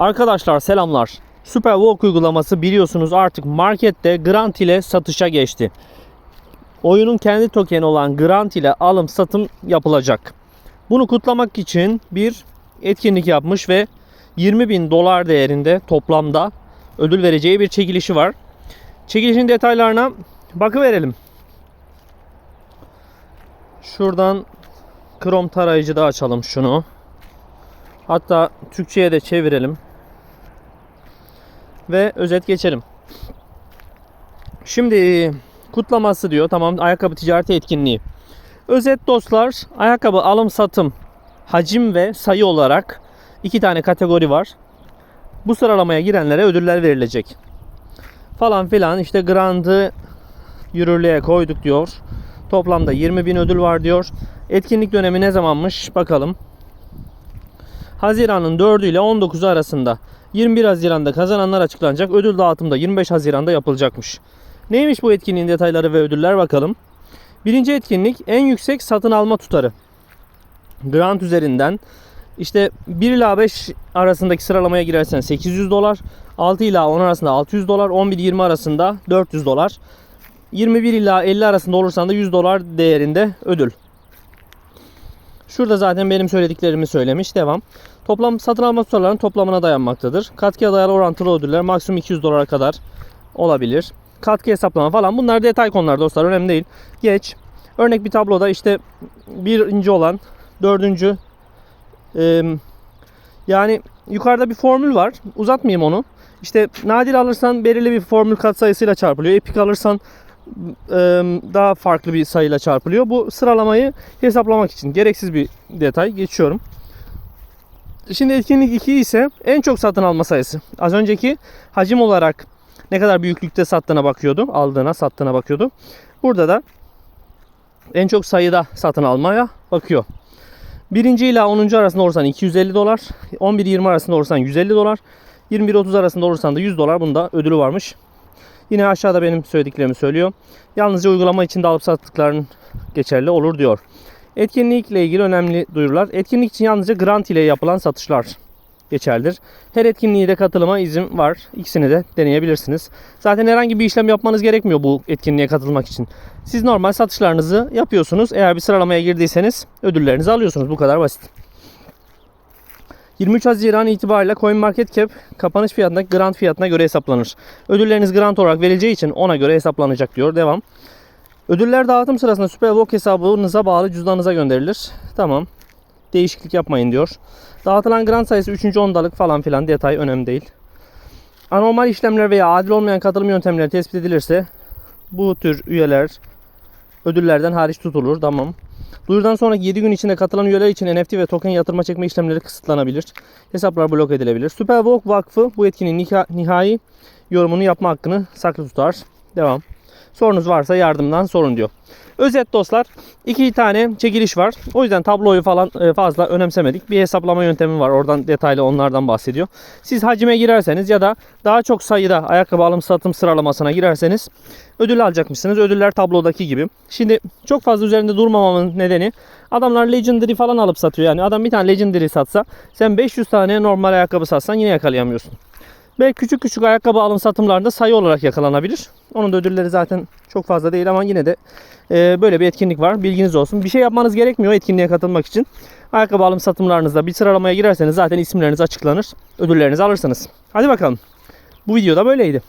Arkadaşlar selamlar. Superwalk uygulaması biliyorsunuz artık markette Grant ile satışa geçti. Oyunun kendi tokeni olan Grant ile alım satım yapılacak. Bunu kutlamak için bir etkinlik yapmış ve 20 bin dolar değerinde toplamda ödül vereceği bir çekilişi var. Çekilişin detaylarına bakıverelim. Şuradan Chrome tarayıcıda açalım şunu. Hatta Türkçe'ye de çevirelim. Ve özet geçelim. Şimdi kutlaması diyor. Tamam ayakkabı ticareti etkinliği. Özet dostlar ayakkabı alım satım hacim ve sayı olarak iki tane kategori var. Bu sıralamaya girenlere ödüller verilecek. Falan filan işte Grand'ı yürürlüğe koyduk diyor. Toplamda 20 bin ödül var diyor. Etkinlik dönemi ne zamanmış bakalım. Haziran'ın 4'ü ile 19'u arasında 21 Haziran'da kazananlar açıklanacak. Ödül dağıtımı da 25 Haziran'da yapılacakmış. Neymiş bu etkinliğin detayları ve ödüller bakalım. Birinci etkinlik en yüksek satın alma tutarı. Grant üzerinden işte 1 ila 5 arasındaki sıralamaya girersen 800 dolar, 6 ila 10 arasında 600 dolar, 11-20 arasında 400 dolar, 21 ila 50 arasında olursan da 100 dolar değerinde ödül. Şurada zaten benim söylediklerimi söylemiş. Devam. Toplam satın alma tutarlarının toplamına dayanmaktadır. Katkıya dayalı orantılı ödüller maksimum 200 dolara kadar olabilir. Katkı hesaplama falan bunlar detay konular dostlar önemli değil. Geç. Örnek bir tabloda işte birinci olan dördüncü yani yukarıda bir formül var. Uzatmayayım onu. İşte nadir alırsan belirli bir formül katsayısıyla çarpılıyor. Epik alırsan daha farklı bir sayıyla çarpılıyor. Bu sıralamayı hesaplamak için gereksiz bir detay. Geçiyorum. Şimdi etkinlik 2 ise en çok satın alma sayısı. Az önceki hacim olarak ne kadar büyüklükte sattığına bakıyordu. Aldığına, sattığına bakıyordu. Burada da en çok sayıda satın almaya bakıyor. Birinci ile 10. arasında olursan 250 dolar. 11-20 arasında olursan 150 dolar. 21-30 arasında olursan da 100 dolar. Bunda ödülü varmış. Yine aşağıda benim söylediklerimi söylüyor. Yalnızca uygulama içinde alıp sattıkların geçerli olur diyor. Etkinlikle ilgili önemli duyurular. Etkinlik için yalnızca grant ile yapılan satışlar geçerlidir. Her etkinliğe de katılıma izin var. İkisini de deneyebilirsiniz. Zaten herhangi bir işlem yapmanız gerekmiyor bu etkinliğe katılmak için. Siz normal satışlarınızı yapıyorsunuz. Eğer bir sıralamaya girdiyseniz ödüllerinizi alıyorsunuz. Bu kadar basit. 23 Haziran itibariyle CoinMarketCap kapanış fiyatındaki grant fiyatına göre hesaplanır. Ödülleriniz grant olarak verileceği için ona göre hesaplanacak diyor. Devam. Ödüller dağıtım sırasında Superwalk hesabınıza bağlı cüzdanınıza gönderilir. Tamam. Değişiklik yapmayın diyor. Dağıtılan grant sayısı 3. ondalık falan filan detay önemli değil. Anormal işlemler veya adil olmayan katılım yöntemleri tespit edilirse bu tür üyeler ödüllerden hariç tutulur. Tamam. Duyurudan sonraki 7 gün içinde katılan üyeler için NFT ve token yatırma çekme işlemleri kısıtlanabilir. Hesaplar blok edilebilir. Superwalk Vakfı bu etkinin nihai yorumunu yapma hakkını saklı tutar. Devam. Sorunuz varsa yardımdan sorun diyor. Özet dostlar iki tane çekiliş var. O yüzden tabloyu falan e, fazla önemsemedik. Bir hesaplama yöntemi var. Oradan detaylı onlardan bahsediyor. Siz hacime girerseniz ya da daha çok sayıda ayakkabı alım satım sıralamasına girerseniz ödül alacakmışsınız. Ödüller tablodaki gibi. Şimdi çok fazla üzerinde durmamamın nedeni adamlar legendary falan alıp satıyor. Yani adam bir tane legendary satsa sen 500 tane normal ayakkabı satsan yine yakalayamıyorsun. Ve küçük küçük ayakkabı alım satımlarında sayı olarak yakalanabilir. Onun da ödülleri zaten çok fazla değil ama yine de e, böyle bir etkinlik var. Bilginiz olsun. Bir şey yapmanız gerekmiyor etkinliğe katılmak için. Ayakkabı alım satımlarınızda bir sıralamaya girerseniz zaten isimleriniz açıklanır. Ödüllerinizi alırsınız. Hadi bakalım. Bu videoda böyleydi.